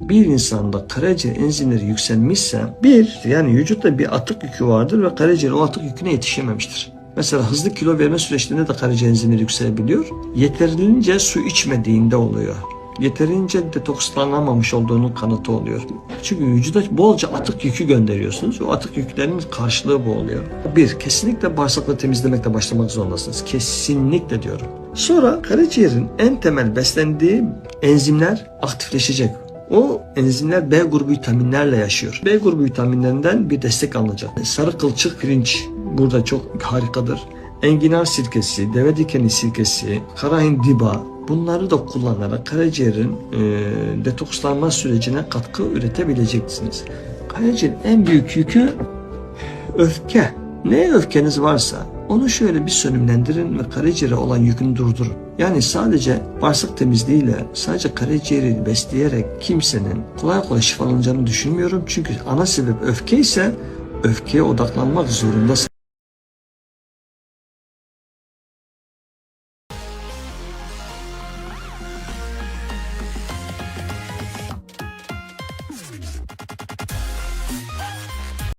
bir insanda karaciğer enzimleri yükselmişse bir yani vücutta bir atık yükü vardır ve karaciğer o atık yüküne yetişememiştir. Mesela hızlı kilo verme süreçlerinde de karaciğer enzimleri yükselebiliyor. Yeterince su içmediğinde oluyor. Yeterince detokslanamamış olduğunun kanıtı oluyor. Çünkü vücuda bolca atık yükü gönderiyorsunuz. O atık yüklerin karşılığı bu oluyor. Bir, kesinlikle bağırsakları temizlemekle başlamak zorundasınız. Kesinlikle diyorum. Sonra karaciğerin en temel beslendiği enzimler aktifleşecek. O enzimler B grubu vitaminlerle yaşıyor. B grubu vitaminlerinden bir destek alınacak. Sarı kılçık pirinç burada çok harikadır. Enginar sirkesi, deve dikeni sirkesi, kara hindiba bunları da kullanarak karaciğerin e, detokslanma sürecine katkı üretebileceksiniz. Karaciğerin en büyük yükü öfke. Ne öfkeniz varsa onu şöyle bir sönümlendirin ve karaciğere olan yükünü durdurun. Yani sadece bağırsak temizliğiyle, sadece karaciğeri besleyerek kimsenin kolay kolay şifalanacağını düşünmüyorum. Çünkü ana sebep öfke ise öfkeye odaklanmak zorundasın.